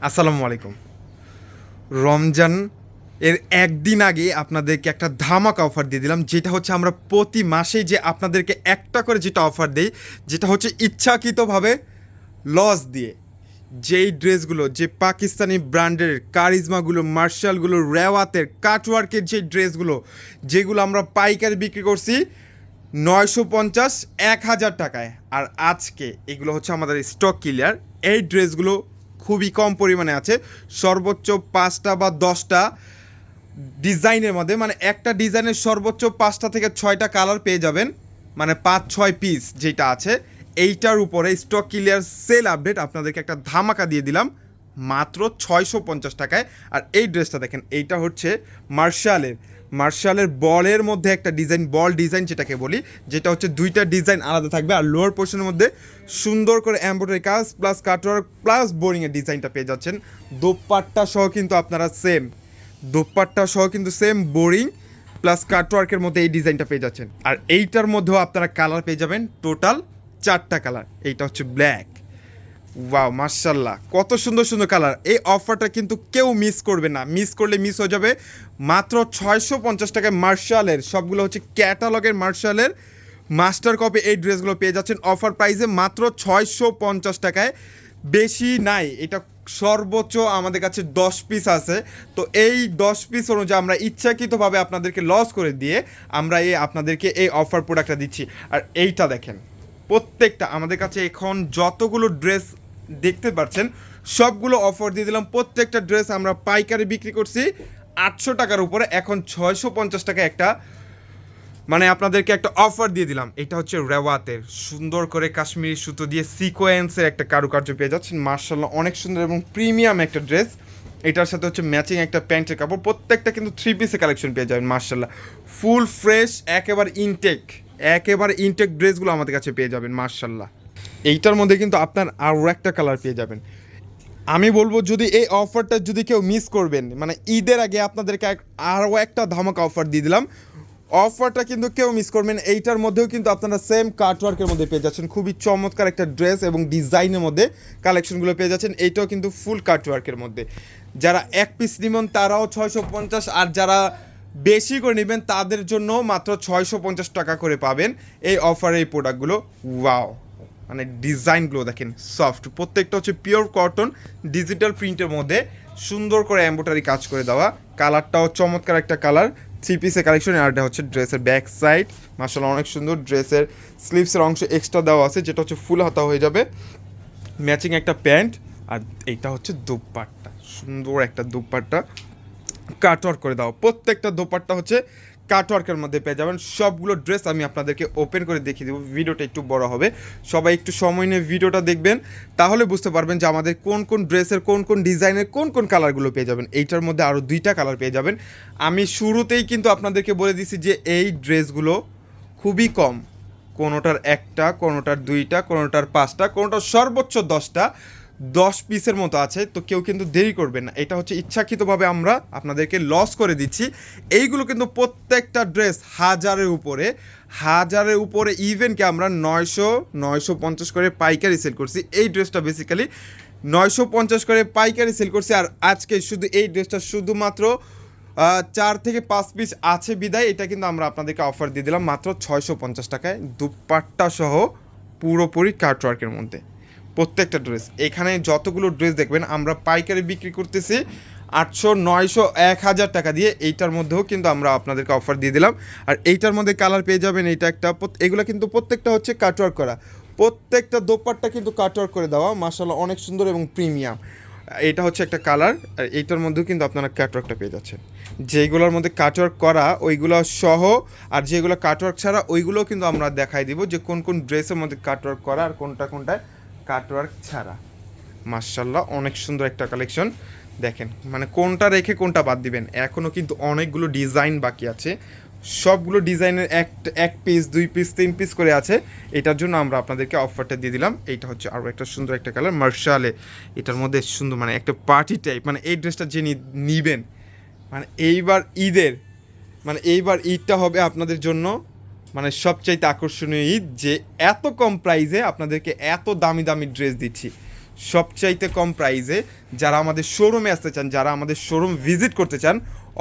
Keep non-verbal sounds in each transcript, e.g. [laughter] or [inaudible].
আসসালামু আলাইকুম। রমজান এর একদিন আগে আপনাদেরকে একটা ধামাকা অফার দিয়ে দিলাম, যেটা হচ্ছে আমরা প্রতি মাসেই যে আপনাদেরকে একটা করে যেটা অফার দেই, যেটা হচ্ছে ইচ্ছাকৃতভাবে লস দিয়ে। যেই ড্রেসগুলো, যে পাকিস্তানি ব্র্যান্ডের কারিজমাগুলো, মার্শালগুলো, রেওয়াতের, কাটওয়ার্কের যে ড্রেসগুলো, যেগুলো আমরা পাইকারি বিক্রি করছি নয়শো পঞ্চাশ, এক হাজার টাকায়। আর আজকে এগুলো হচ্ছে আমাদের স্টক ক্লিয়ার এই ড্রেসগুলো খুবই কম পরিমাণে আছে। সর্বোচ্চ পাঁচটা বা দশটা ডিজাইনের মধ্যে মানে একটা ডিজাইনের সর্বোচ্চ পাঁচটা থেকে ছয়টা কালার পেয়ে যাবেন। মানে পাঁচ, ছয় পিস যেটা আছে, এইটার উপরে স্টক ক্লিয়ার সেল আপডেট আপনাদেরকে একটা ধামাকা দিয়ে দিলাম, মাত্র ছয়শো পঞ্চাশ টাকায়। আর এই ড্রেসটা দেখেন, এইটা হচ্ছে মার্শালের মার্শালের বলের মধ্যে একটা ডিজাইন, বল ডিজাইন যেটাকে বলি, যেটা হচ্ছে দুইটা ডিজাইন আলাদা থাকবে আর লোয়ার পোর্শনের মধ্যে সুন্দর করে এমব্রয়ডারি কাজ প্লাস কাটওয়ার্ক প্লাস বোরিংয়ের ডিজাইনটা পেয়ে যাচ্ছেন। দোপাট্টা সহ কিন্তু আপনারা সেম দোপাট্টা সহ কিন্তু সেম বোরিং প্লাস কাটওয়ার্কের মধ্যে এই ডিজাইনটা পেয়ে যাচ্ছেন। আর এইটার মধ্যেও আপনারা কালার পেয়ে যাবেন টোটাল চারটা কালার এইটা হচ্ছে ব্ল্যাক ওয়াও মার্শাল্লাহ কত সুন্দর সুন্দর কালার। এই অফারটা কিন্তু কেউ মিস করবে না। মিস করলে মিস হয়ে যাবে মাত্র ছয়শো পঞ্চাশ টাকায় মার্শালের, সবগুলো হচ্ছে ক্যাটালগের মার্শালের মাস্টার কপি এই ড্রেসগুলো পেয়ে যাচ্ছেন। অফার প্রাইসে মাত্র ছয়শো পঞ্চাশ টাকায়। বেশি নাই, এটা সর্বোচ্চ আমাদের কাছে দশ পিস আছে। তো এই দশ পিস অনুযায়ী আমরা ইচ্ছাকৃতভাবে আপনাদেরকে লস করে দিয়ে আমরা এই আপনাদেরকে এই অফার প্রোডাক্টটা দিচ্ছি। আর এইটা দেখেন, প্রত্যেকটা আমাদের কাছে এখন যতগুলো ড্রেস দেখতে পাচ্ছেন সবগুলো অফার দিয়ে দিলাম। প্রত্যেকটা ড্রেস আমরা পাইকারি বিক্রি করছি। আটশো টাকার উপরে। এখন ছয়শো পঞ্চাশ টাকা একটা মানে আপনাদেরকে একটা অফার দিয়ে দিলাম। এটা হচ্ছে রেওয়াতের। সুন্দর করে কাশ্মীরি সুতো দিয়ে সিকোয়েন্সের একটা কারুকার্য পেয়ে যাচ্ছেন। মার্শাল্লাহ অনেক সুন্দর এবং প্রিমিয়াম একটা ড্রেস এটার সাথে হচ্ছে ম্যাচিং একটা প্যান্টের কাপড়। প্রত্যেকটা কিন্তু থ্রি পিসে কালেকশন পেয়ে যাবেন মার্শাল্লাহ ফুল ফ্রেশ একেবারে ইনটেক একেবারে ইনটেক ড্রেসগুলো আমাদের কাছে পেয়ে যাবেন মার্শাল্লাহ এইটার মধ্যে কিন্তু আপনার আরও একটা কালার পেয়ে যাবেন। আমি বলব যদি এই অফারটা যদি কেউ মিস করবেন মানে ঈদের আগে আপনাদেরকে আরও একটা ধামাকা অফার দিয়ে দিলাম। অফারটা কিন্তু কেউ মিস করবেন, এইটার মধ্যেও কিন্তু আপনারা সেম কাটওয়ার্কের মধ্যে পেয়ে যাচ্ছেন। খুবই চমৎকার একটা ড্রেস এবং ডিজাইনের মধ্যে কালেকশনগুলো পেয়ে যাচ্ছেন, এইটাও কিন্তু ফুল কাটওয়ার্কের মধ্যে। যারা এক পিস নিবেন, তারাও ছয়শো পঞ্চাশ, আর যারা বেশি করে নেবেন, তাদের জন্য মাত্র ছয়শো পঞ্চাশ টাকা করে পাবেন এই অফারে এই প্রোডাক্টগুলো ওয়াও মানে ডিজাইনগুলো দেখেন সফট প্রত্যেকটা হচ্ছে পিওর কটন ডিজিটাল প্রিন্টের মধ্যে সুন্দর করে এম্বোটারি কাজ করে দেওয়া। কালারটাও চমৎকার একটা কালার থ্রি পিসের কালেকশন আর এটা হচ্ছে ড্রেসের ব্যাক সাইড মার্শাল অনেক সুন্দর ড্রেসের স্লিভসের অংশ এক্সট্রা দেওয়া আছে, যেটা হচ্ছে ফুল হাতা হয়ে যাবে। ম্যাচিং একটা প্যান্ট, আর এইটা হচ্ছে দুপাট্টা। সুন্দর একটা দুপাট্টা। কাটওয়ার্ক করে দাও। প্রত্যেকটা দোপাট্টা হচ্ছে কাটওয়ার্কের মধ্যে পেয়ে যাবেন। সবগুলো ড্রেস আমি আপনাদেরকে ওপেন করে দেখিয়ে দেবো। ভিডিওটা একটু বড় হবে। সবাই একটু সময় নিয়ে ভিডিওটা দেখবেন। তাহলে বুঝতে পারবেন যে আমাদের কোন কোন ড্রেসের, কোন কোন ডিজাইনের, কোন কোন কালারগুলো পেয়ে যাবেন। এইটার মধ্যে আরও দুইটা কালার পেয়ে যাবেন। আমি শুরুতেই কিন্তু আপনাদেরকে বলে দিছি যে এই ড্রেসগুলো খুবই কম। কোনোটার একটা, কোনোটার দুইটা, কোনোটার পাঁচটা, কোনোটার সর্বোচ্চ দশটা। দশ পিসের মতো আছে, তো কেউ কিন্তু দেরি করবেন না। এটা হচ্ছে ইচ্ছাকৃতভাবে আমরা আপনাদেরকে লস করে দিচ্ছি। এইগুলো কিন্তু প্রত্যেকটা ড্রেস হাজারের উপরে হাজারের উপরে ইভেনকে আমরা নয়শো নয়শো পঞ্চাশ করে পাইকারি সেল করছি। এই ড্রেসটা বেসিক্যালি নয়শো পঞ্চাশ করে পাইকারি সেল করছি। আর আজকে শুধু এই ড্রেসটা শুধুমাত্র চার থেকে পাঁচ পিস আছে বিদায়। এটা কিন্তু আমরা আপনাদেরকে অফার দিয়ে দিলাম মাত্র ছয়শো পঞ্চাশ টাকায় দুপাট্টা সহ পুরোপুরি কাটওয়ার্কের মধ্যে। প্রত্যেকটা ড্রেস এখানে যতগুলো ড্রেস দেখবেন, আমরা পাইকারি বিক্রি করতেছি আটশো, নয়শো, এক হাজার টাকা দিয়ে। এইটার মধ্যেও কিন্তু আমরা আপনাদেরকে অফার দিয়ে দিলাম। আর এইটার মধ্যে কালার পেয়ে যাবেন এইটা একটা এগুলো কিন্তু প্রত্যেকটা হচ্ছে কাটওয়ার্ক করা। প্রত্যেকটা দোপাট্টা কিন্তু কাটওয়ার্ক করে দেওয়া। মাসাল্লাহ অনেক সুন্দর এবং প্রিমিয়াম এটা হচ্ছে একটা কালার আর এইটার মধ্যেও কিন্তু আপনারা কাটওয়ার্কটা পেয়ে যাচ্ছেন। যেগুলোর মধ্যে কাটওয়ার্ক করা, ওইগুলো সহ, আর যেগুলো কাটওয়ার্ক ছাড়া, ওইগুলোও কিন্তু আমরা দেখাই দিব যে কোন কোন ড্রেসের মধ্যে কাটওয়ার্ক করা আর কোনটা কোনটায় কাটওয়ার্ক ছাড়া। মার্শাল্লাহ অনেক সুন্দর একটা কালেকশন। দেখেন মানে কোনটা রেখে কোনটা বাদ দিবেন। এখনও কিন্তু অনেকগুলো ডিজাইন বাকি আছে। সবগুলো ডিজাইনের এক এক পিস দুই পিস তিন পিস করে আছে। এটার জন্য আমরা আপনাদেরকে অফারটা দিয়ে দিলাম। এইটা হচ্ছে আরও একটা সুন্দর একটা কালার মার্শালে এটার মধ্যে সুন্দর মানে একটা পার্টি টাইপ মানে এই ড্রেসটা যে নিবেন মানে এইবার ঈদের মানে এইবার ঈদটা হবে আপনাদের জন্য। মানে সবচাইতে আকর্ষণীয় ঈদ যে এত কম প্রাইজে আপনাদেরকে এত দামি দামি ড্রেস দিচ্ছি। সবচাইতে কম প্রাইজে যারা আমাদের শোরুমে আসতে চান, যারা আমাদের শোরুম ভিজিট করতে চান,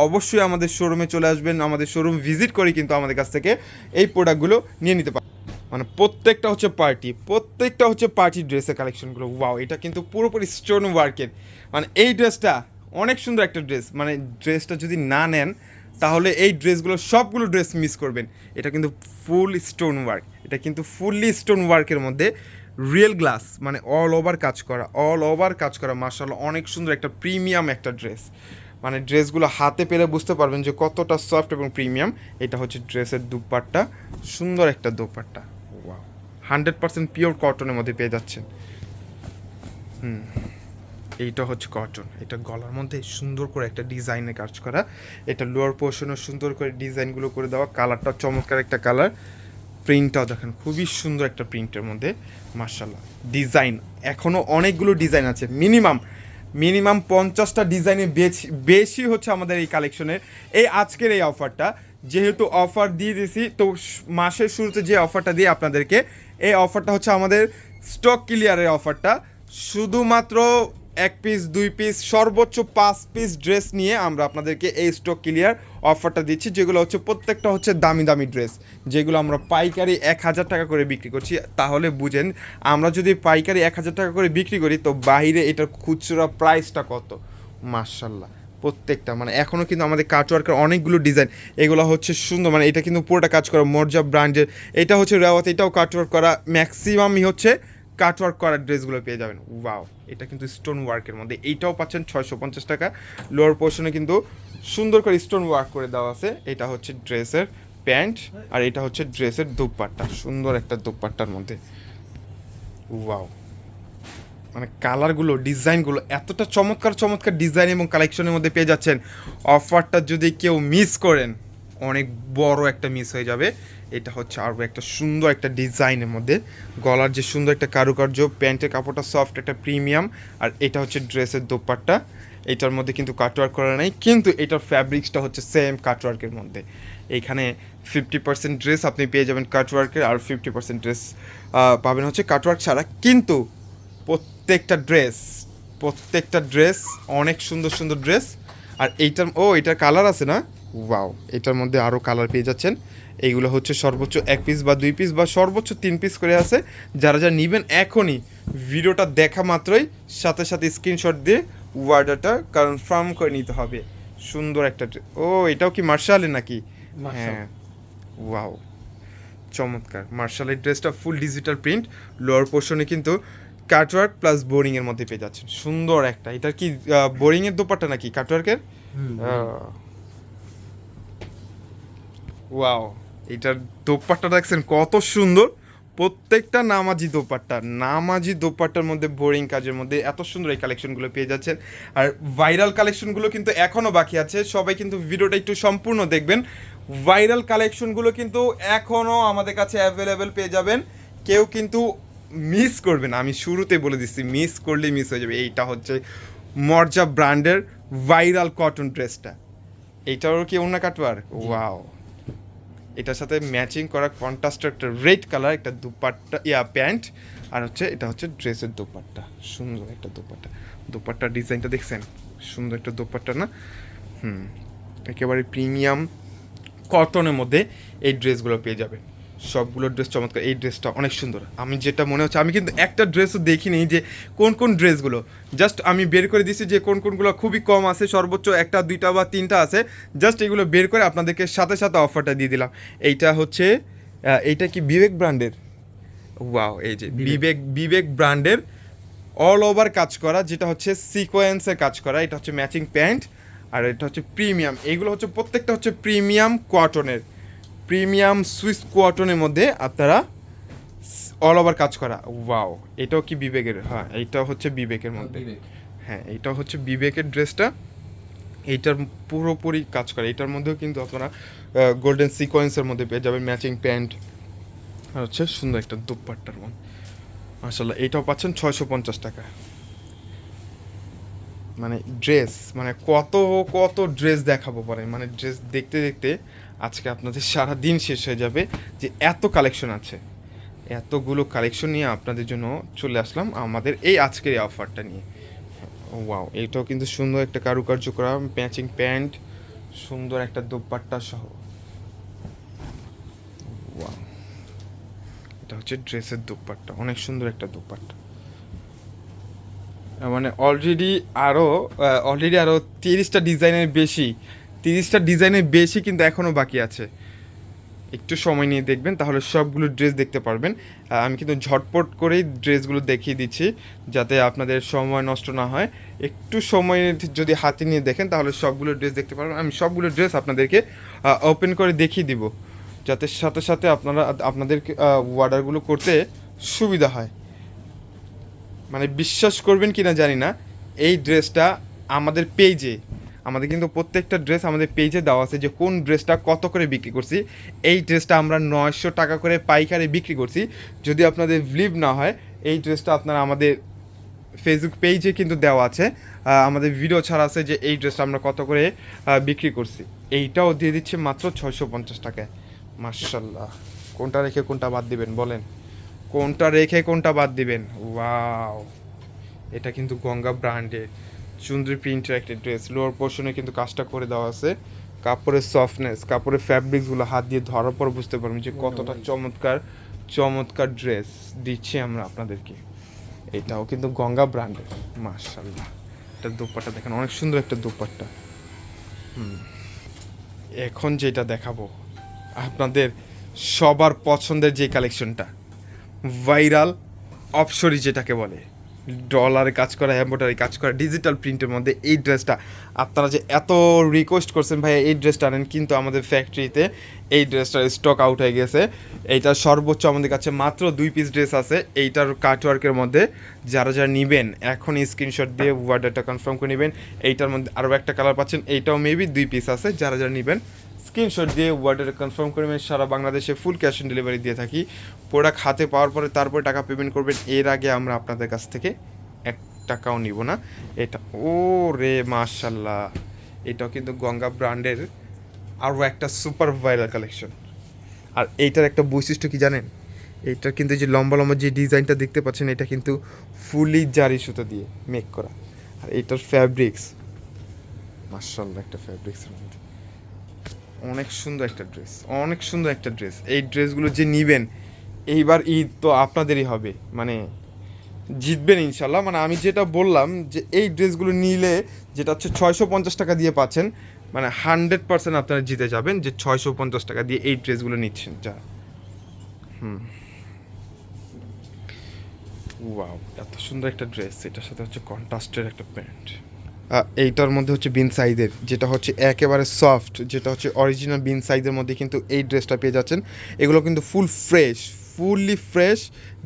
অবশ্যই আমাদের শোরুমে চলে আসবেন, আমাদের শোরুম ভিজিট করে কিন্তু আমাদের কাছ থেকে এই প্রোডাক্টগুলো নিয়ে নিতে পারেন মানে প্রত্যেকটা হচ্ছে পার্টি, প্রত্যেকটা হচ্ছে পার্টি ড্রেসের কালেকশনগুলো। ওয়াও, এটা কিন্তু পুরোপুরি স্টোন ওয়ার্কের। মানে এই ড্রেসটা অনেক সুন্দর একটা ড্রেস। মানে ড্রেসটা যদি না নেন তাহলে এই ড্রেসগুলো, সবগুলো ড্রেস মিস করবেন। এটা কিন্তু ফুল স্টোন ওয়ার্ক। এটা কিন্তু ফুললি স্টোন ওয়ার্কের মধ্যে রিয়েল গ্লাস মানে অল ওভার কাজ করা অল ওভার কাজ করা। মার্শাল অনেক সুন্দর একটা প্রিমিয়াম একটা ড্রেস। মানে ড্রেসগুলো হাতে পেলে বুঝতে পারবেন যে কতটা সফট এবং প্রিমিয়াম। এটা হচ্ছে ড্রেসের দুপাট্টা, সুন্দর একটা dupatta. Wow hundred percent pure কটনের মধ্যে পেয়ে যাচ্ছেন। হুম। এইটা হচ্ছে কটন এটা গলার মধ্যে সুন্দর করে একটা ডিজাইনে কাজ করা। এটা লোয়ার পোর্শনও সুন্দর করে ডিজাইনগুলো করে দেওয়া। কালারটা চমৎকার একটা কালার প্রিন্টটাও দেখেন, খুবই সুন্দর একটা প্রিন্টের মধ্যে। মার্শাল্লাহ ডিজাইন এখনও অনেকগুলো ডিজাইন আছে। মিনিমাম মিনিমাম পঞ্চাশটা ডিজাইনের বেশি বেশি হচ্ছে আমাদের এই কালেকশনের এই আজকের এই অফারটা যেহেতু অফার দিয়ে দিয়েছি তো মাসের শুরুতে যে অফারটা দিয়ে আপনাদেরকে, এই অফারটা হচ্ছে আমাদের স্টক ক্লিয়ারের অফারটা শুধুমাত্র এক পিস দুই পিস সর্বোচ্চ পাঁচ পিস ড্রেস নিয়ে আমরা আপনাদেরকে এই স্টক ক্লিয়ার অফারটা দিচ্ছি, যেগুলো হচ্ছে প্রত্যেকটা হচ্ছে দামি দামি ড্রেস যেগুলো আমরা পাইকারি এক হাজার টাকা করে বিক্রি করছি। তাহলে বুঝেন, আমরা যদি পাইকারি এক হাজার টাকা করে বিক্রি করি, তো বাইরে এটার খুচরা প্রাইসটা কত? মার্শাল্লাহ প্রত্যেকটা। মানে এখনও কিন্তু আমাদের কাটওয়ার্কের অনেকগুলো ডিজাইন এগুলো হচ্ছে সুন্দর। মানে এটা কিন্তু পুরোটা কাজ করা, মর্জা ব্র্যান্ডের। এটা হচ্ছে রেওয়াত, এটাও কাটওয়ার্ক করা। ম্যাক্সিমামই হচ্ছে কাটওয়ার্ক করা ড্রেসগুলো পেয়ে যাবেন। ওয়াও এটা কিন্তু স্টোন ওয়ার্কের মধ্যে। এইটাও পাচ্ছেন ছয়শো পঞ্চাশ টাকা। লোয়ার পোর্শনে কিন্তু সুন্দর করে স্টোন ওয়ার্ক করে দেওয়া আছে। এটা হচ্ছে ড্রেসের প্যান্ট আর এটা হচ্ছে ড্রেসের দুপাট্টা। সুন্দর একটা দুপাট্টার মধ্যে। ওয়াও মানে কালারগুলো ডিজাইনগুলো এতটা চমৎকার চমৎকার ডিজাইন এবং কালেকশনের মধ্যে পেয়ে যাচ্ছেন। অফারটা যদি কেউ মিস করেন অনেক বড় একটা মিস হয়ে যাবে। এটা হচ্ছে আরও একটা সুন্দর একটা ডিজাইনের মধ্যে। গলার যে সুন্দর একটা কারুকার্য, প্যান্টের কাপড়টা সফট একটা প্রিমিয়াম আর এটা হচ্ছে ড্রেসের দোপাট্টা। এটার মধ্যে কিন্তু কাটওয়ার্ক করা নাই, কিন্তু এটার ফ্যাব্রিক্সটা হচ্ছে সেম কাটওয়ার্কের মধ্যে। এইখানে ফিফটি পার্সেন্ট ড্রেস আপনি পেয়ে যাবেন কাটওয়ার্কের আর ফিফটি পার্সেন্ট ড্রেস পাবেন হচ্ছে কাটওয়ার্ক ছাড়া। কিন্তু প্রত্যেকটা ড্রেস প্রত্যেকটা ড্রেস অনেক সুন্দর সুন্দর ড্রেস আর এইটার, ও, এটার কালার আছে না? ওয়াও এটার মধ্যে আরও কালার পেয়ে যাচ্ছেন। এইগুলো হচ্ছে সর্বোচ্চ এক পিস বা দুই পিস বা সর্বোচ্চ তিন পিস করে আছে। যারা যারা নেবেন এখনই ভিডিওটা দেখা মাত্রই সাথে সাথে স্ক্রিনশট দিয়ে ওয়ার্ডারটা কনফার্ম করে নিতে হবে। সুন্দর একটা ড্রেস ও এটাও কি মার্শালে নাকি? হ্যাঁ ওয়াও চমৎকার। মার্শালের ড্রেসটা ফুল ডিজিটাল প্রিন্ট লোয়ার পোর্শনে কিন্তু কাটওয়ার্ক প্লাস বোরিং এর মধ্যে পেয়ে যাচ্ছেন। সুন্দর একটা এটা কি বোরিং এর দোপাট্টা নাকি কাটওয়ার্কের ওয়াও এটার দোপাট্টা দেখছেন কত সুন্দর। প্রত্যেকটা নামাজি দোপাট্টা, নামাজি দোপাট্টার মধ্যে বোরিং কাজের মধ্যে এত সুন্দর এই কালেকশনগুলো পেয়ে যাচ্ছেন। আর ভাইরাল কালেকশনগুলো কিন্তু এখনও বাকি আছে, সবাই কিন্তু ভিডিওটা একটু সম্পূর্ণ দেখবেন। ভাইরাল কালেকশনগুলো কিন্তু এখনও আমাদের কাছে অ্যাভেলেবেল পেয়ে যাবেন। কেউ কিন্তু মিস করবেন আমি শুরুতে বলে দিচ্ছি মিস করলে মিস হয়ে যাবে। এইটা হচ্ছে মর্জা ব্র্যান্ডের ভাইরাল কটন ড্রেসটা এইটারও কি অন্য কাটওয়ার? ওয়াও এটার সাথে ম্যাচিং করা কন্ট্রাস্ট একটা রেড কালার একটা দুপাট্টা, ইয়া প্যান্ট আর হচ্ছে এটা হচ্ছে ড্রেসের দুপাট্টা। সুন্দর একটা দুপাট্টা। দুপাট্টার ডিজাইনটা দেখছেন? সুন্দর একটা দুপাট্টা না? হুম। একেবারে প্রিমিয়াম কটনের মধ্যে এই ড্রেসগুলো পেয়ে যাবে সবগুলো ড্রেস চমৎকার। এই ড্রেসটা অনেক সুন্দর। আমি যেটা মনে হচ্ছে আমি কিন্তু একটা ড্রেসও দেখিনি যে কোন কোন ড্রেসগুলো জাস্ট আমি বের করে দিচ্ছি যে কোন কোনগুলো খুবই কম আছে সর্বোচ্চ একটা দুইটা বা তিনটা আছে। জাস্ট এগুলো বের করে আপনাদেরকে সাথে সাথে অফারটা দিয়ে দিলাম। এইটা হচ্ছে এইটা কি বিবেক ব্র্যান্ডের? ওয়াও এই যে বিবেক। বিবেক ব্র্যান্ডের অল ওভার কাজ করা যেটা হচ্ছে সিকোয়েন্সে কাজ করা। এটা হচ্ছে ম্যাচিং প্যান্ট আর এটা হচ্ছে প্রিমিয়াম এগুলো হচ্ছে প্রত্যেকটা হচ্ছে প্রিমিয়াম কটনের প্রিমিয়াম সুইস কোয়াটনের মধ্যে আপনারা অল ওভার কাজ করা। ওয়াও এটাও কি বিবেকের? হ্যাঁ এইটাও হচ্ছে বিবেকের মধ্যে। হ্যাঁ এইটা হচ্ছে বিবেকের ড্রেসটা। এইটার পুরোপুরি কাজ করে। এটার মধ্যেও কিন্তু আপনারা গোল্ডেন সিকোয়েন্সের মধ্যে পেয়ে যাবেন ম্যাচিং প্যান্ট আর হচ্ছে সুন্দর একটা দুপাট্টার মন মাসাল্লাহ এইটাও পাচ্ছেন ছয়শো পঞ্চাশ টাকা। মানে ড্রেস মানে কত কত ড্রেস দেখাবো পরে। মানে ড্রেস দেখতে দেখতে আজকে আপনাদের সারা দিন শেষ হয়ে যাবে যে এত কালেকশন আছে। এতগুলো কালেকশন নিয়ে আপনাদের জন্য চলে আসলাম আমাদের এই আজকের এই অফারটা নিয়ে। ওয়াও এটাও কিন্তু সুন্দর একটা কারুকার্য করা ম্যাচিং প্যান্ট সুন্দর একটা দোপাট্টা সহ। ওয়াও এটা হচ্ছে ড্রেসের দোপাট্টা, অনেক সুন্দর একটা দোপাট্টা। মানে অলরেডি আরও অলরেডি আরও তিরিশটা ডিজাইনের বেশি তিরিশটা ডিজাইনের বেশি কিন্তু এখনও বাকি আছে। একটু সময় নিয়ে দেখবেন, তাহলে সবগুলো ড্রেস দেখতে পারবেন। আমি কিন্তু ঝটপট করেই ড্রেসগুলো দেখিয়ে দিচ্ছি, যাতে আপনাদের সময় নষ্ট না হয়। একটু সময় যদি হাতে নিয়ে দেখেন, তাহলে সবগুলো ড্রেস দেখতে পারবেন। আমি সবগুলো ড্রেস আপনাদেরকে ওপেন করে দেখিয়ে দিব, যাতে সাথে সাথে আপনারা আপনাদের অর্ডারগুলো করতে সুবিধা হয়। মানে বিশ্বাস করবেন কি না জানি না, এই ড্রেসটা আমাদের পেজে আমাদের কিন্তু প্রত্যেকটা ড্রেস আমাদের পেজে দেওয়া আছে যে কোন ড্রেসটা কত করে বিক্রি করছি। এই ড্রেসটা আমরা নয়শো টাকা করে পাইকারি বিক্রি করছি। যদি আপনাদের ব্লিভ না হয়, এই ড্রেসটা আপনারা আমাদের ফেসবুক পেজে কিন্তু দেওয়া আছে। আমাদের ভিডিও ছাড়া আছে যে এই ড্রেসটা আমরা কত করে বিক্রি করছি। এইটাও দিয়ে দিচ্ছে মাত্র ছয়শো পঞ্চাশ টাকায়। মার্শাল্লাহ কোনটা রেখে কোনটা বাদ দিবেন বলেন? কোনটা রেখে কোনটা বাদ দিবেন? ওয়াও। এটা কিন্তু গঙ্গা ব্র্যান্ডের চুন্দ্রি প্রিন্টের একটা ড্রেস লোয়ার পোর্শনে কিন্তু কাজটা করে দেওয়া আছে। কাপড়ের সফটনেস কাপড়ের ফ্যাব্রিক্সগুলো হাত দিয়ে ধরার পর বুঝতে পারবেন যে কতটা চমৎকার চমৎকার ড্রেস দিচ্ছি আমরা আপনাদেরকে। এটাও কিন্তু গঙ্গা ব্র্যান্ডের মার্শাল্লাহ এটা দোপাট্টা দেখেন অনেক সুন্দর একটা দোপাট্টা। হুম। এখন যেটা দেখাবো আপনাদের সবার পছন্দের যে কালেকশনটা ভাইরাল অপসরি যেটাকে বলে। ডলারে কাজ করা এম্বোটারি কাজ করা ডিজিটাল প্রিন্টের মধ্যে এই ড্রেসটা আপনারা যে এত রিকোয়েস্ট করছেন ভাই এই ড্রেসটা আনেন, কিন্তু আমাদের ফ্যাক্টরিতে এই ড্রেসটার স্টক আউট হয়ে গেছে। এইটার সর্বোচ্চ আমাদের কাছে মাত্র দুই পিস ড্রেস আছে, এইটার কাটওয়ার্কের মধ্যে যারা যারা নেবেন, এখন স্ক্রিনশট দিয়ে ওয়ার্ডারটা কনফার্ম করে নেবেন। এইটার মধ্যে আরও একটা কালার পাচ্ছেন, এইটাও মেবি দুই পিস আছে, যারা যারা নেবেন স্ক্রিনশট দিয়ে ওয়ার্ডার কনফার্ম করে নেবেন সারা বাংলাদেশে ফুল ক্যাশ অন ডেলিভারি দিয়ে থাকি। প্রোডাক্ট হাতে পাওয়ার পরে তারপরে টাকা পেমেন্ট করবেন, এর আগে আমরা আপনাদের কাছ থেকে এক টাকাও নিব না। এটা ও রে মাশাল্লাহ এটাও কিন্তু গঙ্গা ব্র্যান্ডের আরও একটা সুপার ভাইরাল কালেকশন আর এইটার একটা বৈশিষ্ট্য কি জানেন? এইটার কিন্তু যে লম্বা লম্বা যে ডিজাইনটা দেখতে পাচ্ছেন, এটা কিন্তু ফুলি জারি সুতো দিয়ে মেক করা। আর এইটার ফ্যাব্রিক্স মার্শাল্লাহ একটা ফ্যাব্রিক্সের মধ্যে। অনেক সুন্দর একটা ড্রেস অনেক সুন্দর একটা ড্রেস এই ড্রেসগুলো যে নিবেন, এইবার ঈদ তো আপনাদেরই হবে মানে জিতবেন ইনশাল্লাহ। মানে আমি যেটা বললাম যে এই ড্রেসগুলো নিলে যেটা হচ্ছে ছয়শো পঞ্চাশ টাকা দিয়ে পাচ্ছেন মানে হান্ড্রেড পার্সেন্ট আপনারা জিতে যাবেন যে ছয়শো পঞ্চাশ টাকা দিয়ে এই ড্রেসগুলো নিচ্ছেন। যা। হুম। ওয়াও এত সুন্দর একটা ড্রেস এটার সাথে হচ্ছে কন্ট্রাস্টের একটা প্যান্ট। এইটার মধ্যে হচ্ছে বিন সাইজের যেটা হচ্ছে একেবারে সফট যেটা হচ্ছে অরিজিনাল বিন সাইজের মধ্যে কিন্তু এই ড্রেসটা পেয়ে যাচ্ছেন। এগুলো কিন্তু full fresh fully fresh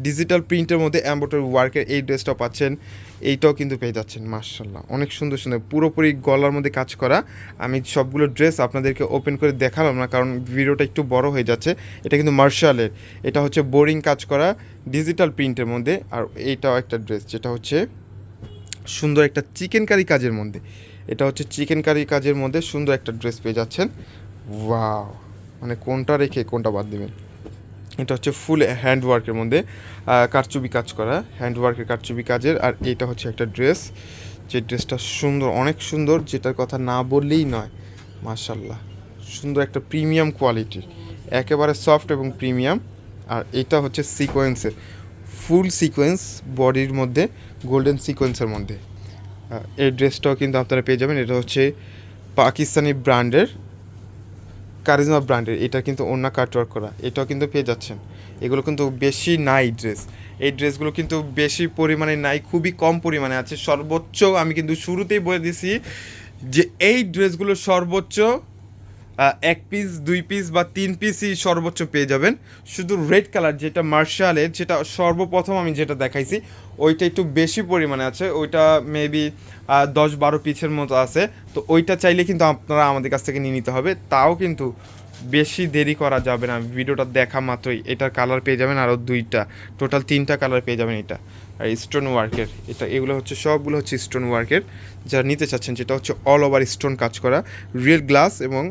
digital প্রিন্টের মধ্যে অ্যাম্বোটারি ওয়ার্কের এই ড্রেসটা পাচ্ছেন। এইটাও কিন্তু পেয়ে যাচ্ছেন মার্শাল্লাহ অনেক সুন্দর সুন্দর, পুরোপুরি গলার মধ্যে কাজ করা। আমি সবগুলো ড্রেস আপনাদেরকে ওপেন করে দেখালাম না, কারণ ভিডিওটা একটু বড় হয়ে যাচ্ছে। এটা কিন্তু মার্শালের, এটা হচ্ছে বোরিং কাজ করা ডিজিটাল প্রিন্টের মধ্যে। আর এইটাও একটা ড্রেস যেটা হচ্ছে সুন্দর একটা চিকেন কারি কাজের মধ্যে। এটা হচ্ছে চিকেন কারি কাজের মধ্যে সুন্দর একটা ড্রেস পেয়ে যাচ্ছেন। ওয়াও মানে কোনটা রেখে কোনটা বাদ দেবেন? এটা হচ্ছে ফুল হ্যান্ড ওয়ার্কের মধ্যে কারচুবি কাজ করা হ্যান্ড ওয়ার্কের কারচুপি কাজের। আর এটা হচ্ছে একটা ড্রেস যে ড্রেসটা সুন্দর, অনেক সুন্দর, যেটার কথা না বললেই নয়। মার্শাল্লাহ সুন্দর একটা প্রিমিয়াম কোয়ালিটি একেবারে সফট এবং প্রিমিয়াম আর এটা হচ্ছে সিকোয়েন্সের ফুল সিকোয়েন্স বডির মধ্যে, গোল্ডেন সিকোয়েন্সের মধ্যে। এই ড্রেসটাও কিন্তু আপনারা পেয়ে যাবেন। এটা হচ্ছে পাকিস্তানি ব্র্যান্ডের, কারিজমা ব্র্যান্ডের। এটা কিন্তু অন্য কাটওয়ার্ক করা। এটাও কিন্তু পেয়ে যাচ্ছেন। এগুলো কিন্তু বেশি নাই ড্রেস। এই ড্রেসগুলো কিন্তু বেশি পরিমাণে নাই, খুবই কম পরিমাণে আছে। সর্বোচ্চ আমি কিন্তু শুরুতেই বলে দিছি যে এই ড্রেসগুলো সর্বোচ্চ এক পিস দুই পিস বা তিন পিসই সর্বোচ্চ পেয়ে যাবেন। শুধু রেড কালার যেটা মার্শালের, যেটা সর্বপ্রথম আমি যেটা দেখাইছি, ওইটা একটু বেশি পরিমাণে আছে। ওইটা মেবি দশ বারো পিসের মতো আছে। তো ওইটা চাইলে কিন্তু আপনারা আমাদের কাছ থেকে নিয়ে নিতে হবে। তাও কিন্তু বেশি দেরি করা যাবে না। ভিডিওটা দেখা মাত্রই। এটার কালার পেয়ে যাবেন আরও দুইটা। টোটাল তিনটা কালার পেয়ে যাবেন এটা। আর স্টোন ওয়ার্কের এটা এগুলো হচ্ছে সবগুলো হচ্ছে স্টোন ওয়ার্কের যা নিতে চাচ্ছেন, যেটা হচ্ছে অল ওভার স্টোন কাজ করা। রিয়েল গ্লাস এবং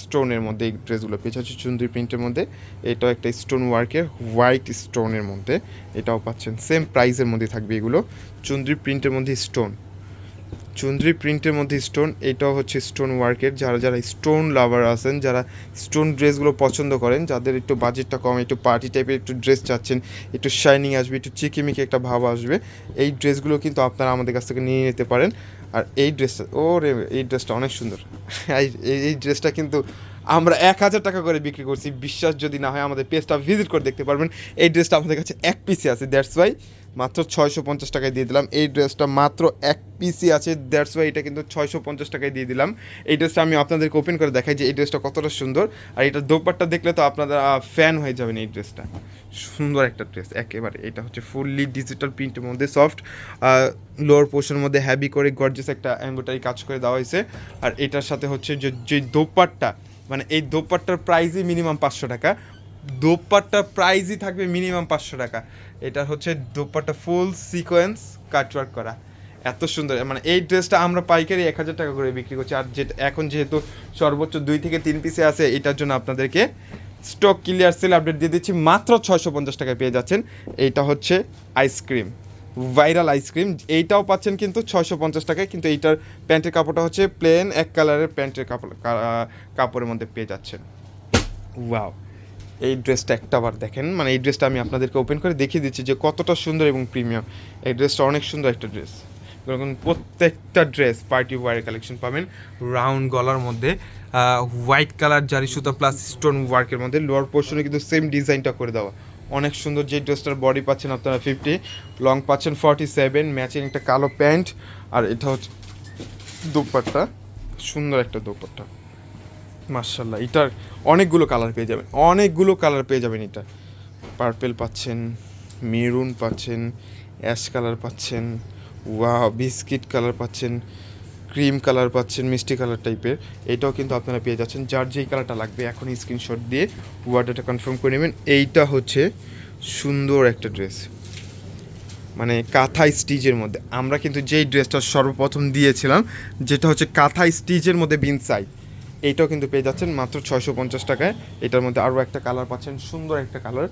স্টোনের মধ্যে এই ড্রেসগুলো পেয়েছে। হচ্ছে চুন্দ্রি প্রিন্টের মধ্যে। এটাও একটা স্টোন ওয়ার্কের হোয়াইট স্টোনের মধ্যে। এটাও পাচ্ছেন। সেম প্রাইসের মধ্যে থাকবে এগুলো। চুন্দ্রি প্রিন্টের মধ্যে স্টোন চুন্দ্রি প্রিন্টের মধ্যে স্টোন এটাও হচ্ছে স্টোন ওয়ার্কের যারা যারা স্টোন লাভার আছেন, যারা স্টোন ড্রেসগুলো পছন্দ করেন, যাদের একটু বাজেটটা কম, একটু পার্টি টাইপের একটু ড্রেস চাচ্ছেন, একটু শাইনিং আসবে, একটু চিকিমিকি একটা ভাব আসবে, এই ড্রেসগুলো কিন্তু আপনারা আমাদের কাছ থেকে নিয়ে নিতে পারেন। আর এই ড্রেসটা ও রে এই ড্রেসটা অনেক সুন্দর। [laughs] এই- ড্রেসটা কিন্তু আমরা এক হাজার টাকা করে বিক্রি করছি। বিশ্বাস যদি না হয় আমাদের পেজটা ভিজিট করে দেখতে পারবেন। এই ড্রেসটা আমাদের কাছে এক পিসি আছে দ্যাটস ওয়াই মাত্র ছয়শো পঞ্চাশ টাকায় দিয়ে দিলাম। এই ড্রেসটা মাত্র এক পিসি আছে দ্যাটস ওয়াই এটা কিন্তু ছয়শো পঞ্চাশ টাকায় দিয়ে দিলাম। এই ড্রেসটা আমি আপনাদেরকে ওপেন করে দেখাই যে এই ড্রেসটা কতটা সুন্দর। আর এটা দোপাট্টা দেখলে তো আপনারা ফ্যান হয়ে যাবেন এই ড্রেসটা সুন্দর একটা ড্রেস একেবারে। এটা হচ্ছে ফুললি ডিজিটাল প্রিন্টের মধ্যে সফট লোয়ার পোর্শনের মধ্যে হ্যাভি করে গর্জেস একটা এম্ব্রয়ডারি কাজ করে দেওয়া হয়েছে। আর এটার সাথে হচ্ছে যে যে দোপাট্টা মানে এই দোপাট্টার প্রাইসই মিনিমাম পাঁচশো টাকা। দোপাট্টার প্রাইসই থাকবে মিনিমাম পাঁচশো টাকা। এটা হচ্ছে দোপাট্টা ফুল সিকোয়েন্স কাটওয়ার্ক করা। এত সুন্দর। মানে এই ড্রেসটা আমরা পাইকারি এক হাজার টাকা করে বিক্রি করছি। আর যেটা এখন যেহেতু সর্বোচ্চ দুই থেকে তিন পিসে আছে, এটার জন্য আপনাদেরকে স্টক ক্লিয়ার সেল আপডেট দিয়ে দিচ্ছি। মাত্র ছয়শো পঞ্চাশ টাকায় পেয়ে যাচ্ছেন। এইটা হচ্ছে আইসক্রিম ভাইরাল আইসক্রিম এইটাও পাচ্ছেন কিন্তু ছয়শো পঞ্চাশ টাকায় কিন্তু এইটার প্যান্টের কাপড়টা হচ্ছে প্লেন এক কালারের প্যান্টের কাপড় কাপড়ের মধ্যে পেয়ে যাচ্ছেন। ওয়াও এই ড্রেসটা একটাবার দেখেন। মানে এই ড্রেসটা আমি আপনাদেরকে ওপেন করে দেখিয়ে দিচ্ছি যে কতটা সুন্দর এবং প্রিমিয়াম এই ড্রেসটা অনেক সুন্দর একটা ড্রেস এরকম প্রত্যেকটা ড্রেস পার্টি ওয়ারের কালেকশন পাবেন। রাউন্ড গলার মধ্যে হোয়াইট কালার জারি সুতা প্লাস স্টোন ওয়ার্কের মধ্যে। লোয়ার পোর্শনে কিন্তু সেম ডিজাইনটা করে দেওয়া। অনেক সুন্দর যে ড্রেসটার বডি পাচ্ছেন আপনারা ফিফটি লং পাচ্ছেন ফর্টি সেভেন ম্যাচিং একটা কালো প্যান্ট, আর এটা হচ্ছে দোপাট্টা, সুন্দর একটা দোপাট্টা। মার্শাল্লাহ এটার অনেকগুলো কালার পেয়ে যাবেন, অনেকগুলো কালার পেয়ে যাবেন এটা। পার্পেল পাচ্ছেন মেরুন পাচ্ছেন অ্যাশ কালার পাচ্ছেন ওয়া বিস্কিট কালার পাচ্ছেন। ক্রিম কালার পাচ্ছেন, মিষ্টি কালার টাইপের। এটাও কিন্তু আপনারা পেয়ে যাচ্ছেন। যার যেই কালারটা লাগবে এখন স্ক্রিনশট দিয়ে ওয়ার্ডারটা কনফার্ম করে নেবেন। এইটা হচ্ছে সুন্দর একটা ড্রেস মানে কাঁথা স্টিচের মধ্যে। আমরা কিন্তু যেই ড্রেসটা সর্বপ্রথম দিয়েছিলাম, যেটা হচ্ছে কাঁথা স্টিচের মধ্যে বিনসাই। এইটাও কিন্তু পেয়ে যাচ্ছেন মাত্র ছয়শো পঞ্চাশ টাকায়। এটার মধ্যে আরও একটা কালার পাচ্ছেন, সুন্দর একটা কালার।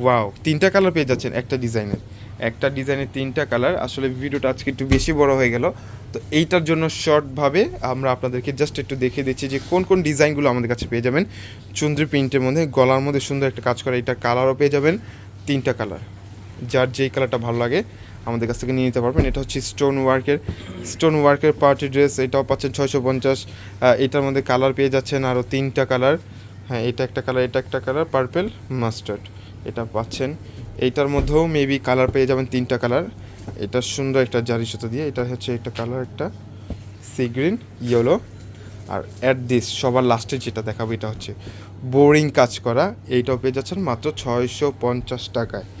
ওয়াও তিনটা কালার পেয়ে যাচ্ছেন একটা ডিজাইনের। একটা ডিজাইনের তিনটা কালার। আসলে ভিডিওটা আজকে একটু বেশি বড় হয়ে গেল। তো এইটার জন্য শর্টভাবে আমরা আপনাদেরকে জাস্ট একটু দেখিয়ে দিচ্ছি যে কোন কোন ডিজাইনগুলো আমাদের কাছে পেয়ে যাবেন। চুন্দ্রি প্রিন্টের মধ্যে, গলার মধ্যে সুন্দর একটা কাজ করা এটা কালারও পেয়ে যাবেন। তিনটা কালার। যার যেই কালারটা ভালো লাগে আমাদের কাছ থেকে নিয়ে নিতে পারবেন। এটা হচ্ছে স্টোন ওয়ার্কের স্টোন ওয়ার্কের পার্টি ড্রেস এটাও পাচ্ছেন ছয়শো পঞ্চাশ। এটার মধ্যে কালার পেয়ে যাচ্ছেন আরও তিনটা কালার হ্যাঁ এটা একটা কালার এটা একটা কালার পার্পেল মাস্টার্ড এটা পাচ্ছেন। এইটার মধ্যেও মেবি কালার পেয়ে যাবেন তিনটা কালার এটা সুন্দর একটা জারি সুতো দিয়ে, এটা হচ্ছে একটা কালার একটা সি গ্রিন ইয়েলো আর অ্যাট দিস সবার লাস্টে যেটা দেখাবো, এটা হচ্ছে বোরিং কাজ করা। এইটাও পেয়ে যাচ্ছেন মাত্র ছয়শো পঞ্চাশ টাকায়।